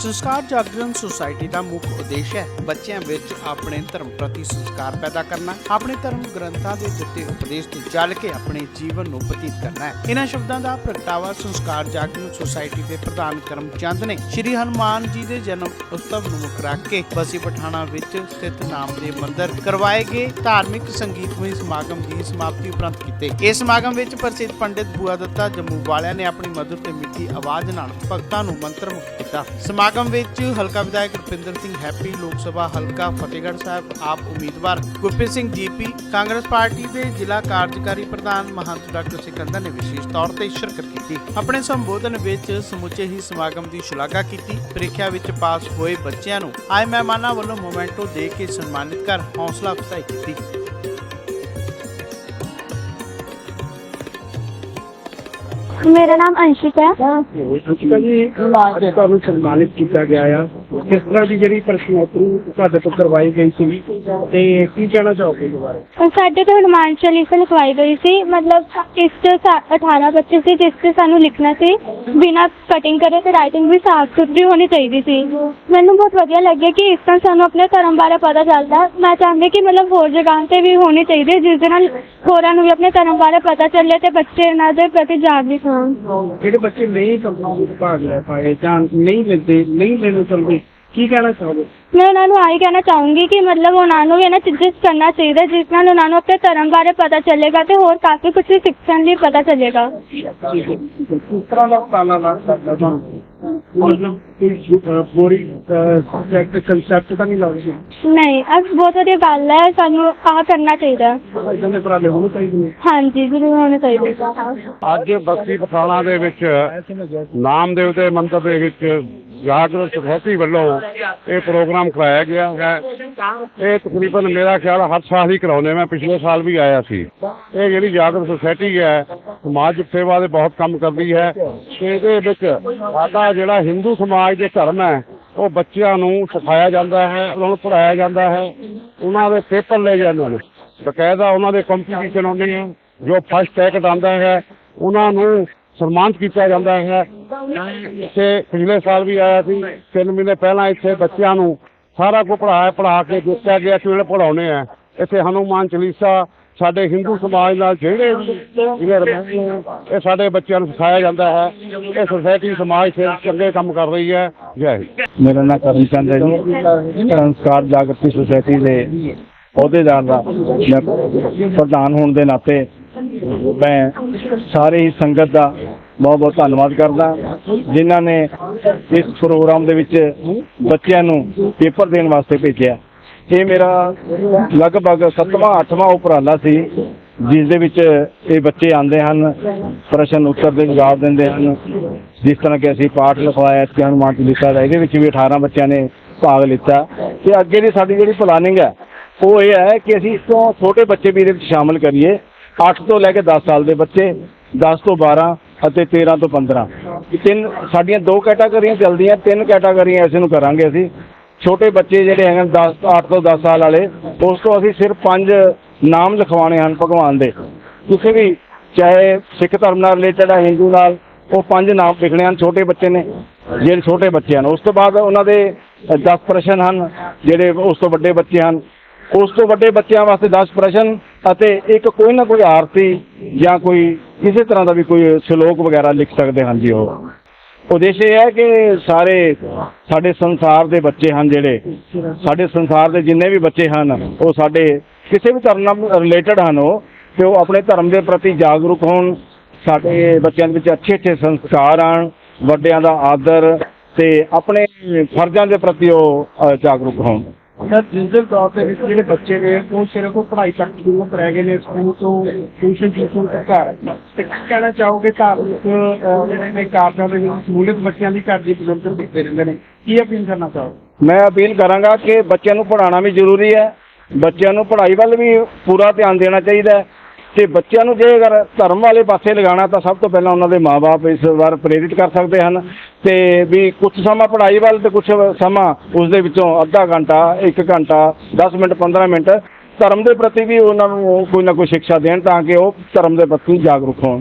ਸੰਸਕਾਰ ਜਾਗਰਣ ਸੁਸਾਇਟੀ ਦਾ ਮੁੱਖ ਉਦੇਸ਼ ਹੈ ਬੱਚਿਆਂ ਵਿੱਚ ਆਪਣੇ ਧਰਮ ਪ੍ਰਤੀ ਸੰਸਕਾਰ ਪੈਦਾ ਕਰਨਾ, ਆਪਣੇ ਧਰਮ ਗ੍ਰੰਥਾਂ ਦੇ ਦਿੱਤੇ ਉਪਦੇਸ਼ ਤੇ ਚੱਲ ਕੇ ਆਪਣੇ ਜੀਵਨ ਨੂੰ ਬਤੀਤ ਕਰਨਾ ਹੈ। ਇਹਨਾਂ ਸ਼ਬਦਾਂ ਦਾ ਪ੍ਰਗਟਾਵਾ ਸੰਸਕਾਰ ਜਾਗਰਣ ਸੁਸਾਇਟੀ ਦੇ ਪ੍ਰਧਾਨ ਕਰਮਚੰਦ ਨੇ ਸ਼੍ਰੀ ਹਨੂਮਾਨ ਜੀ ਦੇ ਜਨਮ ਉਤਸਵ ਨੂੰ ਮੁੱਖ ਰੱਖ ਕੇ ਬਸੀ ਪਠਾਣਾ ਵਿੱਚ ਸਥਿਤ ਨਾਮਦੇਵ ਮੰਦਿਰ ਕਰਵਾਏ ਗਏ। ਧਾਰਮਿਕ ਸੰਗੀਤਮਈ ਸਮਾਗਮ ਦੀ ਸਮਾਪਤੀ ਉਪਰੰਤ ਕੀਤੇ। ਇਸ ਸਮਾਗਮ ਵਿੱਚ ਪ੍ਰਸਿੱਧ ਪੰਡਿਤ ਬੂਆ ਦੱਤਾ ਜੰਮੂ ਵਾਲਿਆਂ ਨੇ ਆਪਣੀ ਮਧੁਰ ਤੇ ਮਿੱਠੀ ਆਵਾਜ਼ ਨਾਲ ਭਗਤਾਂ ਨੂੰ ਮੰਤਰ ਮੁਕਤ ਕੀਤਾ ਸਮਾਗਮ ਵਿੱਚ ਹਲਕਾ ਵਿਧਾਇਕ ਰੁਪਿੰਦਰ ਸਿੰਘ ਹੈਪੀ, ਲੋਕ ਸਭਾ ਹਲਕਾ ਫਤਿਹਗੜ੍ਹ ਸਾਹਿਬ, ਆਪ ਉਮੀਦਵਾਰ ਗੁਰਪ੍ਰੀਤ ਸਿੰਘ ਜੀਪੀ, ਕਾਂਗਰਸ ਪਾਰਟੀ ਦੇ ਜ਼ਿਲ੍ਹਾ ਕਾਰਜਕਾਰੀ ਪ੍ਰਧਾਨ ਮਹੰਤ ਡਾਕਟਰ ਸਿਕੰਦਰ ਨੇ ਵਿਸ਼ੇਸ਼ ਤੌਰ ਤੇ ਸ਼ਿਰਕਤ ਕੀਤੀ। ਆਪਣੇ ਸੰਬੋਧਨ ਵਿੱਚ ਸਮੁੱਚੇ ਹੀ ਸਮਾਗਮ ਦੀ ਸ਼ਲਾਘਾ ਕੀਤੀ। ਪ੍ਰੀਖਿਆ ਵਿੱਚ ਪਾਸ ਹੋਏ ਬੱਚਿਆਂ ਨੂੰ ਆਏ ਮਹਿਮਾਨਾਂ ਵੱਲੋਂ ਮੋਮੈਂਟੋ ਦੇ ਕੇ ਸਨਮਾਨਿਤ ਕਰ ਹੌਸਲਾ ਅਫਜ਼ਾਈ ਕੀਤੀ। ਮੇਰਾ ਨਾਮ ਅੰਸ਼ਿਕ ਹੈ। ਤੁਹਾਨੂੰ ਸਨਮਾਨਿਤ ਕੀਤਾ ਗਿਆ ਆ। ਕਿਸ ਤਰ੍ਹਾਂ ਦੀ ਜਿਹੜੀ ਪ੍ਰਸ਼ਨੋਤਰੀ ਤੁਹਾਡੇ ਤੋਂ ਕਰਵਾਈ ਗਈ ਸੀ। ਤੇ ਕੀ ਕਹਿਣਾ ਚਾਹੋਗੇ ਇਸ ਬਾਰੇ? ਸਾਡੇ ਤੋਂ ਹਨੂਮਾਨ ਚਾਲੀਸਾ ਲਿਖਵਾਈ ਗਈ ਸੀ। ਮਤਲਬ ਇਸ 'ਚ ਸਾ- 18 ਬੱਚੇ ਸੀ ਜਿਸ ਤੇ ਸਾਨੂੰ ਲਿਖਣਾ ਸੀ ਬਿਨਾਂ ਕਟਿੰਗ ਕਰੇ ਤੇ ਰਾਈਟਿੰਗ ਵੀ ਸਾਫ਼ ਸੁਥਰੀ ਹੋਣੀ ਚਾਹੀਦੀ ਸੀ। ਮੈਨੂੰ ਬਹੁਤ ਵਧੀਆ ਲੱਗਿਆ ਕਿ ਇਸ ਤਰ੍ਹਾਂ ਸਾਨੂੰ ਆਪਣੇ ਧਰਮ ਬਾਰੇ ਪਤਾ ਚੱਲਦਾ। ਮੈਂ ਚਾਹੁੰਦੀ ਕਿ ਮਤਲਬ ਹੋਰ ਜਗ੍ਹਾ ਤੇ ਵੀ ਹੋਣੀ ਚਾਹੀਦੀ ਹੈ, ਜਿਸ ਦੇ ਨਾਲ ਹੋਰਾਂ ਨੂੰ ਵੀ ਆਪਣੇ ਧਰਮ ਬਾਰੇ ਪਤਾ ਚੱਲੇ ਤੇ ਬੱਚੇ ਇਹਨਾਂ ਦੇ ਪ੍ਰਤੀ ਜਾਗਰੂਕ ਹੋਣ। ਜਿਹੜੇ ਬੱਚੇ ਨਹੀਂ ਕੰਪਨੀ ਵਿੱਚ ਭਾਗ ਲੈ ਪਾਏ ਜਾਂ ਨਹੀਂ ਲੈਂਦੇ ਨਹੀਂ ਲੈਣਾ ਚਾਹੁੰਦੇ ਕੀ ਕਹਿਣਾ ਚਾਹੋਗੇ? ਮੈਂ ਉਹਨਾਂ ਨੂੰ ਆਹੀ ਕਹਿਣਾ ਚਾਹੂੰਗੀ ਕਿ ਮਤਲਬ ਉਹਨਾਂ ਨੂੰ ਵੀ ਇਹਨਾਂ ਚੀਜ਼ਾਂ ਕਰਨਾ ਚਾਹੀਦਾ ਜਿਸ ਨਾਲ ਉਹਨਾਂ ਨੂੰ ਆਪਣੇ ਧਰਮ ਬਾਰੇ ਪਤਾ ਚੱਲੇਗਾ ਤੇ ਹੋਰ ਕਾਫੀ ਕੁਝ ਸਿੱਖਣ ਲਈ ਪਤਾ ਚੱਲੇਗਾ। ਕਿਸ ਤਰ੍ਹਾਂ ਦਾ ਉਪਰਾਲਾ ਲੱਗ ਸਕਦਾ ਤੁਹਾਨੂੰ ਮਤਲਬ ਕੋਈ ਅਹ, ਪੂਰੀ ਸਬਜੈਕਟ ਕਨਸੈਪਟ ਤਾਂ ਨਹੀਂ ਲੱਗਦਾ ਨਹੀਂ ਅੱਜ ਬਹੁਤ ਵਧੀਆ ਗੱਲ ਹੈ ਸਾਨੂੰ ਆਹ ਕਰਨਾ ਚਾਹੀਦਾ। ਇਦਾਂ ਦੇ ਹੋਣੇ ਚਾਹੀਦੇ ਨੇ? ਹਾਂਜੀ ਜ਼ਰੂਰ ਹੋਣਾ ਚਾਹੀਦਾ। ਅੱਜ ਬਸਤੀ ਪਠਾਣਾ ਦੇ ਵਿੱਚ ਨਾਮਦੇਵ ਦੇ ਮੰਦਰ ਦੇ ਵਿੱਚ ਜਾਗਰਤ ਸੋਸਾਇਟੀ ਵੱਲੋਂ ਇਹ ਪ੍ਰੋਗਰਾਮ ਕਰਾਇਆ ਗਿਆ ਹੈ। ਇਹ ਤਕਰੀਬਨ ਮੇਰਾ ਖਿਆਲ ਹਰ ਸਾਲ ਹੀ ਕਰਾਉਂਦੇ ਮੈਂ ਪਿਛਲੇ ਸਾਲ ਵੀ ਆਇਆ ਸੀ। ਇਹ ਜਿਹੜੀ ਜਾਗਰਤ ਸੁਸਾਇਟੀ ਹੈ, ਸਮਾਜ ਸੇਵਾ ਦੇ ਬਹੁਤ ਕੰਮ ਕਰਦੀ ਹੈ। ਇਹਦੇ ਵਿੱਚ ਸਾਡਾ ਜਿਹੜਾ ਹਿੰਦੂ ਸਮਾਜ ਦੇ ਧਰਮ ਹੈ, ਉਹ ਬੱਚਿਆਂ ਨੂੰ ਸਿਖਾਇਆ ਜਾਂਦਾ ਹੈ, ਉਹਨਾਂ ਨੂੰ ਪੜ੍ਹਾਇਆ ਜਾਂਦਾ ਹੈ। ਉਹਨਾਂ ਦੇ ਪੇਪਰ ਲੈ ਜਾਂਦੇ ਨੇ। ਬਕਾਇਦਾ ਉਹਨਾਂ ਦੇ ਕੰਪੀਟੀਸ਼ਨ ਹੁੰਦੇ ਨੇ। ਜੋ ਫਸਟ ਟੈਕਟ ਆਉਂਦਾ ਹੈ, ਉਹਨਾਂ ਨੂੰ ਸਨਮਾਨਿਤ ਕੀਤਾ ਜਾਂਦਾ ਹੈ। ਇੱਥੇ ਪਿਛਲੇ ਸਾਲ ਵੀ ਆਇਆ ਸੀ। ਤਿੰਨ ਮਹੀਨੇ ਪਹਿਲਾਂ ਇੱਥੇ ਬੱਚਿਆਂ ਨੂੰ ਸਾਰਾ ਕੁਝ ਪੜ੍ਹਾਇਆ ਪੜ੍ਹਾ ਕੇ ਦਿੱਤਾ ਗਿਆ ਕਿ ਜਿਹੜੇ ਪੜਾਉਣੇ ਆ। ਇੱਥੇ ਹਨੂਮਾਨ ਚਾਲੀਸਾ ਸਾਡੇ ਹਿੰਦੂ ਸਮਾਜ ਨਾਲ ਜਿਹੜੇ ਇਹ ਸਾਡੇ ਬੱਚਿਆਂ ਨੂੰ ਸਿਖਾਇਆ ਜਾਂਦਾ ਹੈ। ਇਹ ਸੋਸਾਇਟੀ ਸਮਾਜ ਸੇਵਾ ਚੰਗੇ ਕੰਮ ਕਰ ਰਹੀ ਹੈ। ਜੈ ਹਿੰਦ। ਮੇਰਾ ਨਾਮ ਕਰਮਚੰਦ ਹੈ ਜੀ। ਸੰਸਕਾਰ ਜਾਗਰਤੀ ਸੁਸਾਇਟੀ ਦੇ ਅਹੁਦੇਦਾਰ ਦਾ ਪ੍ਰਧਾਨ ਹੋਣ ਦੇ ਨਾਤੇ ਮੈਂ ਸਾਰੇ ਹੀ ਸੰਗਤ ਦਾ ਬਹੁਤ ਬਹੁਤ ਧੰਨਵਾਦ ਕਰਦਾ। ਜਿਨ੍ਹਾਂ ਨੇ ਇਸ ਪ੍ਰੋਗਰਾਮ ਦੇ ਵਿੱਚ ਬੱਚਿਆਂ ਨੂੰ ਪੇਪਰ ਦੇਣ ਵਾਸਤੇ ਭੇਜਿਆ। ਇਹ ਮੇਰਾ ਲਗਭਗ 7ਵਾਂ 8ਵਾਂ ਉਪਰਾਲਾ ਸੀ, ਜਿਸ ਦੇ ਵਿੱਚ ਇਹ ਬੱਚੇ ਆਉਂਦੇ ਹਨ, ਪ੍ਰਸ਼ਨ ਉੱਤਰ ਦੇ ਜਵਾਬ ਦਿੰਦੇ ਹਨ। ਜਿਸ ਤਰ੍ਹਾਂ ਕਿ ਅਸੀਂ ਪਾਠ ਲਿਖਵਾਇਆ ਸੀ ਹਨੂਮਾਨ ਚਾਲੀਸਾ ਦਾ ਇਹਦੇ ਵਿੱਚ ਵੀ 18 ਬੱਚਿਆਂ ਨੇ ਭਾਗ ਲਿੱਤਾ। ਤੇ ਅੱਗੇ ਦੀ ਸਾਡੀ ਜਿਹੜੀ ਪਲਾਨਿੰਗ ਹੈ, ਉਹ ਇਹ ਹੈ ਕਿ ਅਸੀਂ ਇਸ ਤੋਂ ਛੋਟੇ ਬੱਚੇ ਵੀ ਇਹਦੇ ਵਿੱਚ ਸ਼ਾਮਲ ਕਰੀਏ। 8 ਤੋਂ ਲੈ ਕੇ 10 ਸਾਲ ਦੇ ਬੱਚੇ 10 ਤੋਂ 12 ਅਤੇ 13 ਤੋਂ 15 ਤਿੰਨ, ਸਾਡੀਆਂ ਦੋ ਕੈਟਾਗਰੀਆਂ ਚੱਲਦੀਆਂ, ਤਿੰਨ ਕੈਟਾਗਰੀਆਂ ਐਸੇ ਨੂੰ ਕਰਾਂਗੇ ਅਸੀਂ। ਛੋਟੇ ਬੱਚੇ ਜਿਹੜੇ ਹੈਗੇ 10 8 ਤੋਂ 10 ਸਾਲ ਵਾਲੇ, ਉਸ ਤੋਂ ਅਸੀਂ ਸਿਰਫ ਪੰਜ ਨਾਮ ਲਿਖਵਾਉਣੇ ਹਨ ਭਗਵਾਨ ਦੇ। ਕਿਸੇ ਵੀ ਚਾਹੇ ਸਿੱਖ ਧਰਮ ਨਾਲ ਰਿਲੇਟਡ ਹੈ ਹਿੰਦੂ ਨਾਲ, ਉਹ ਪੰਜ ਨਾਮ ਲਿਖਣੇ ਹਨ ਛੋਟੇ ਬੱਚੇ ਨੇ, ਜਿਹੜੇ ਛੋਟੇ ਬੱਚੇ ਹਨ। ਉਸ ਤੋਂ ਬਾਅਦ ਉਹਨਾਂ ਦੇ 10 ਪ੍ਰਸ਼ਨ ਹਨ, ਜਿਹੜੇ ਉਸ ਤੋਂ ਵੱਡੇ ਬੱਚੇ ਹਨ। ਉਸ ਤੋਂ ਵੱਡੇ ਬੱਚਿਆਂ ਵਾਸਤੇ 10 ਪ੍ਰਸ਼ਨ ਅਤੇ ਇੱਕ ਕੋਈ ਨਾ ਕੋਈ ਆਰਤੀ ਜਾਂ ਕੋਈ ਕਿਸੇ ਤਰ੍ਹਾਂ ਦਾ ਵੀ ਕੋਈ ਸ਼ਲੋਕ ਵਗੈਰਾ ਲਿਖ ਸਕਦੇ ਹਨ ਜੀ ਉਹ। ਉਦੇਸ਼ ਇਹ ਹੈ ਕਿ ਸਾਰੇ ਸਾਡੇ ਸੰਸਾਰ ਦੇ ਬੱਚੇ ਹਨ ਜਿਹੜੇ, ਸਾਡੇ ਸੰਸਾਰ ਦੇ ਜਿੰਨੇ ਵੀ ਬੱਚੇ ਹਨ, ਉਹ ਸਾਡੇ ਕਿਸੇ ਵੀ ਧਰਮ ਨਾਲ ਰਿਲੇਟਡ ਹਨ ਉਹ, ਤੇ ਉਹ ਆਪਣੇ ਧਰਮ ਦੇ ਪ੍ਰਤੀ ਜਾਗਰੂਕ ਹੋਣ, ਸਾਡੇ ਬੱਚਿਆਂ ਦੇ ਵਿੱਚ ਅੱਛੇ ਅੱਛੇ ਸੰਸਕਾਰ ਆਣ, ਵੱਡਿਆਂ ਦਾ ਆਦਰ ਤੇ ਆਪਣੇ ਫਰਜ਼ਾਂ ਦੇ ਪ੍ਰਤੀ ਉਹ ਜਾਗਰੂਕ ਹੋਣ। ਸਰ ਡਿਜੀਟਲ ਤੌਰ ਤੇ ਵਿੱਚ ਜਿਹੜੇ ਬੱਚੇ ਨੇ, ਉਹ ਸਿਰਫ ਉਹ ਪੜ੍ਹਾਈ ਤੱਕ ਸੀਮਤ ਰਹਿ ਗਏ ਨੇ, ਸਕੂਲ ਤੋਂ ਟਿਊਸ਼ਨ ਟਿਊਸ਼ਨ ਤੱਕ ਘਰ। ਤੇ ਕੀ ਕਹਿਣਾ ਚਾਹੋਗੇ, ਧਾਰਮਿਕ ਜਿਹੜੇ ਨੇ ਕਾਰਜਾਂ ਦੇ ਵਿੱਚ ਸਮੂਲਿਤ ਬੱਚਿਆਂ ਦੀ ਘਰ ਦੀ ਬਜ਼ੁਰਗ ਦਿੱਤੇ ਰਹਿੰਦੇ ਨੇ? ਕੀ ਅਪੀਲ ਕਰਨਾ ਚਾਹੋ ਮੈਂ ਅਪੀਲ ਕਰਾਂਗਾ ਕਿ ਬੱਚਿਆਂ ਨੂੰ ਪੜ੍ਹਾਉਣਾ ਵੀ ਜ਼ਰੂਰੀ ਹੈ। ਬੱਚਿਆਂ ਨੂੰ ਪੜ੍ਹਾਈ ਵੱਲ ਵੀ ਪੂਰਾ ਧਿਆਨ ਦੇਣਾ ਚਾਹੀਦਾ ਹੈ। ਤੇ ਬੱਚਿਆਂ ਨੂੰ ਜੇ ਅਗਰ ਧਰਮ ਵਾਲੇ ਪਾਸੇ ਲਗਾਉਣਾ ਤਾਂ ਸਭ ਤੋਂ ਪਹਿਲਾਂ ਉਹਨਾਂ ਦੇ ਮਾਪੇ ਇਸ ਵਾਰ ਪ੍ਰੇਰਿਤ ਕਰ ਸਕਦੇ ਹਨ ਤੇ ਵੀ ਕੁਝ ਸਮਾਂ ਪੜ੍ਹਾਈ ਵੱਲ ਤੇ ਕੁਝ ਸਮਾਂ ਉਸ ਦੇ ਵਿੱਚੋਂ ਅੱਧਾ ਘੰਟਾ 1 ਘੰਟਾ 10 ਮਿੰਟ 15 ਮਿੰਟ ਧਰਮ ਦੇ ਪ੍ਰਤੀ ਵੀ ਉਹਨਾਂ ਨੂੰ ਕੋਈ ਨਾ ਕੋਈ ਸਿੱਖਿਆ ਦੇਣ ਤਾਂ ਕਿ ਉਹ ਧਰਮ ਦੇ ਪ੍ਰਤੀ ਜਾਗਰੂਕ ਹੋਣ।